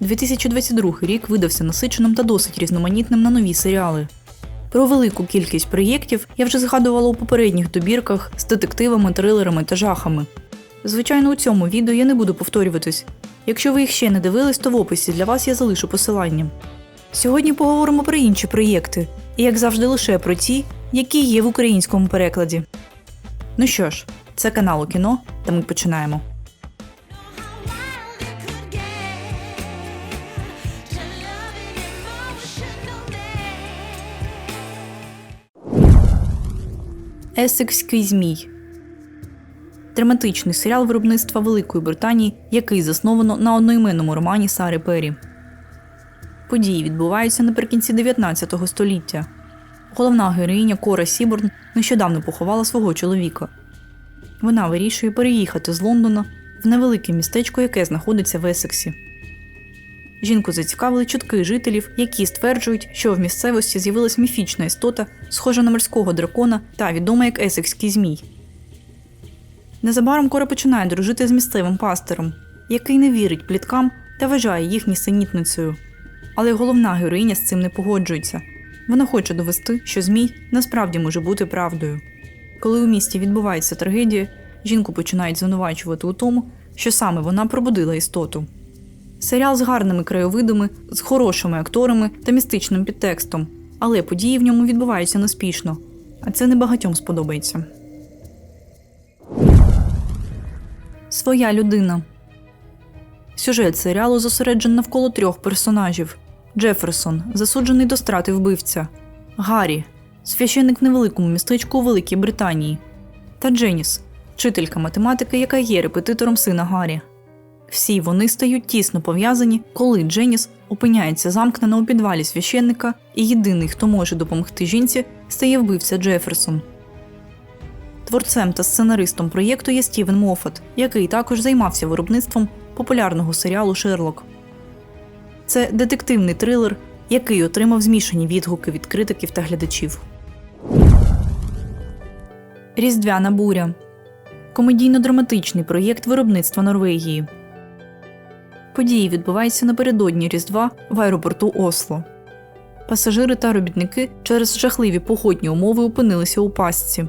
2022 рік видався насиченим та досить різноманітним на нові серіали. Про велику кількість проєктів я вже згадувала у попередніх добірках з детективами, трилерами та жахами. Звичайно, у цьому відео я не буду повторюватись. Якщо ви їх ще не дивились, то в описі для вас я залишу посилання. Сьогодні поговоримо про інші проєкти, і як завжди, лише про ті, які є в українському перекладі. Ну що ж, це канал у кіно, та ми починаємо. Есекський змій. Драматичний серіал виробництва Великої Британії, який засновано на одноіменному романі Сари Пері. Події відбуваються наприкінці 19 століття. Головна героїня Кора Сіборн нещодавно поховала свого чоловіка. Вона вирішує переїхати з Лондона в невелике містечко, яке знаходиться в Есексі. Жінку зацікавили чутки жителів, які стверджують, що в місцевості з'явилась міфічна істота, схожа на морського дракона та відома як Есекський змій. Незабаром Кора починає дружити з місцевим пастором, який не вірить пліткам та вважає їх нісенітницею. Але головна героїня з цим не погоджується. Вона хоче довести, що змій насправді може бути правдою. Коли у місті відбувається трагедія, жінку починають звинувачувати у тому, що саме вона пробудила істоту. Серіал з гарними краєвидами, з хорошими акторами та містичним підтекстом, але події в ньому відбуваються неспішно, а це не багатьом сподобається. Своя людина. Сюжет серіалу зосереджений навколо трьох персонажів: Джеферсон, засуджений до страти вбивця, Гаррі, священник невеликому містечку у Великій Британії, та Дженіс, вчителька математики, яка є репетитором сина Гаррі. Всі вони стають тісно пов'язані, коли Дженіс опиняється замкнена у підвалі священника, і єдиний, хто може допомогти жінці, стає вбивця Джеферсон. Творцем та сценаристом проєкту є Стівен Моффат, який також займався виробництвом популярного серіалу Шерлок. Це детективний трилер, який отримав змішані відгуки від критиків та глядачів. Різдвяна буря комедійно-драматичний проєкт виробництва Норвегії. Події відбуваються напередодні Різдва в аеропорту Осло. Пасажири та робітники через жахливі погодні умови опинилися у пастці.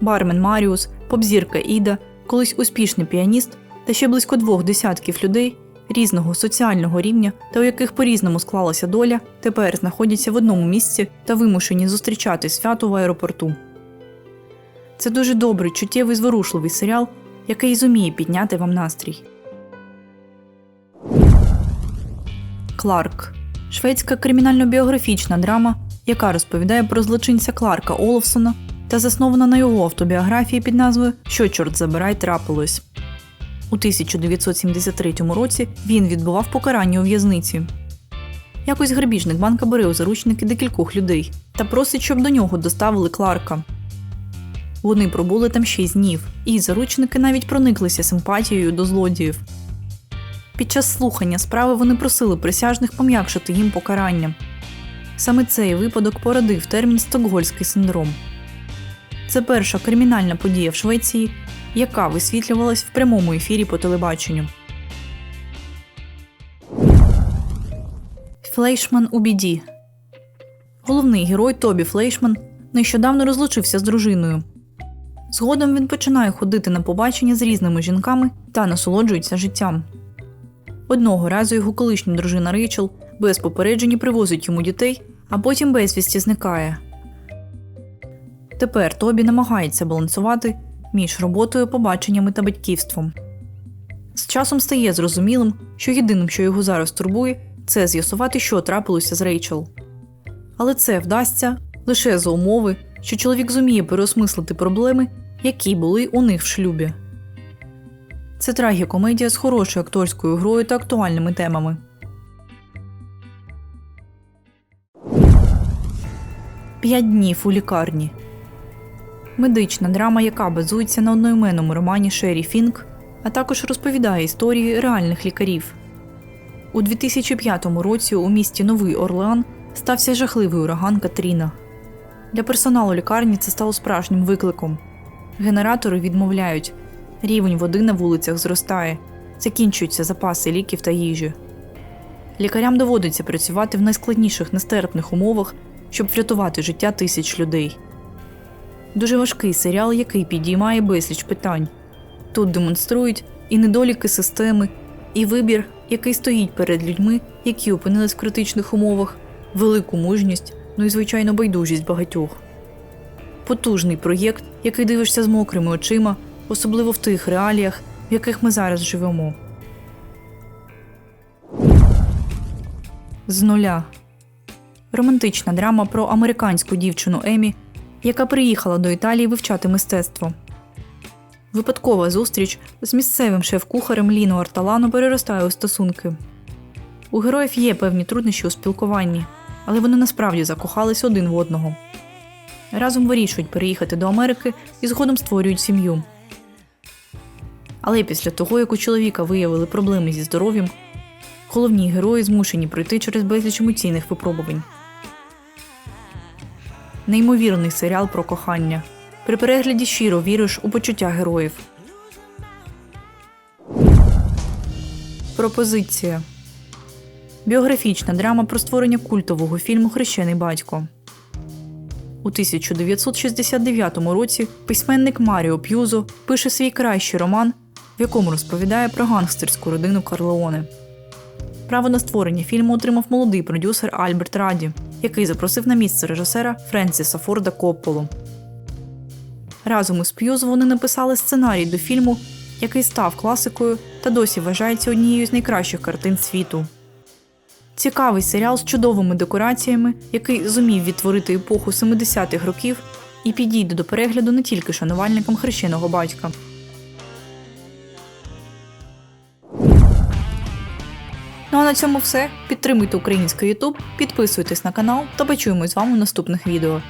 Бармен Маріус, попзірка Іда, колись успішний піаніст та ще близько двох десятків людей різного соціального рівня та у яких по-різному склалася доля, тепер знаходяться в одному місці та вимушені зустрічати свято в аеропорту. Це дуже добрий, чуттєвий, зворушливий серіал, який зуміє підняти вам настрій. Кларк шведська кримінально-біографічна драма, яка розповідає про злочинця Кларка Олофсона та заснована на його автобіографії під назвою Що чорт забирай трапилось. У 1973 році він відбував покарання у в'язниці. Якось грабіжник банка бере у заручники декількох людей та просить, щоб до нього доставили Кларка. Вони пробули там шість днів, і заручники навіть прониклися симпатією до злодіїв. Під час слухання справи вони просили присяжних пом'якшити їм покарання. Саме цей випадок породив термін Стокгольський синдром. Це перша кримінальна подія в Швеції, яка висвітлювалась в прямому ефірі по телебаченню. Флейшман у біді. Головний герой Тобі Флейшман нещодавно розлучився з дружиною. Згодом він починає ходити на побачення з різними жінками та насолоджується життям. Одного разу його колишня дружина Рейчел без попередження привозить йому дітей, а потім безвісті зникає. Тепер Тобі намагається балансувати між роботою, побаченнями та батьківством. З часом стає зрозумілим, що єдиним, що його зараз турбує, це з'ясувати, що трапилося з Рейчел. Але це вдасться лише за умови, що чоловік зуміє переосмислити проблеми, які були у них в шлюбі. Це трагікомедія з хорошою акторською грою та актуальними темами. П'ять днів у лікарні. Медична драма, яка базується на одноіменному романі Шері Фінк, а також розповідає історії реальних лікарів. У 2005 році у місті Новий Орлеан стався жахливий ураган Катріна. Для персоналу лікарні це стало справжнім викликом. Генератори відмовляють, рівень води на вулицях зростає, закінчуються запаси ліків та їжі. лікарям доводиться працювати в найскладніших нестерпних умовах, щоб врятувати життя тисяч людей. Дуже важкий серіал, який підіймає безліч питань. Тут демонструють і недоліки системи, і вибір, який стоїть перед людьми, які опинились в критичних умовах, велику мужність, ну і звичайно байдужість багатьох. Потужний проєкт, який дивишся з мокрими очима, особливо в тих реаліях, в яких ми зараз живемо. З нуля романтична драма про американську дівчину Емі, яка приїхала до Італії вивчати мистецтво. Випадкова зустріч з місцевим шеф-кухарем Ліно Арталано переростає у стосунки. У героїв є певні труднощі у спілкуванні, але вони насправді закохались один в одного. Разом вирішують переїхати до Америки і згодом створюють сім'ю. Але після того, як у чоловіка виявили проблеми зі здоров'ям, головні герої змушені пройти через безліч емоційних випробувань. Неймовірний серіал про кохання. При перегляді щиро віриш у почуття героїв. Пропозиція біографічна драма про створення культового фільму Хрещений батько. У 1969 році письменник Маріо П'юзо пише свій кращий роман, в якому розповідає про гангстерську родину Карлеоне. Право на створення фільму отримав молодий продюсер Альберт Раді, який запросив на місце режисера Френсіса Форда Копполу. Разом із П'юз вони написали сценарій до фільму, який став класикою та досі вважається однією з найкращих картин світу. Цікавий серіал з чудовими декораціями, який зумів відтворити епоху 70-х років і підійде до перегляду не тільки шанувальникам хрещеного батька. Ну а на цьому все. Підтримуйте український YouTube, підписуйтесь на канал та почуємось з вами у наступних відео.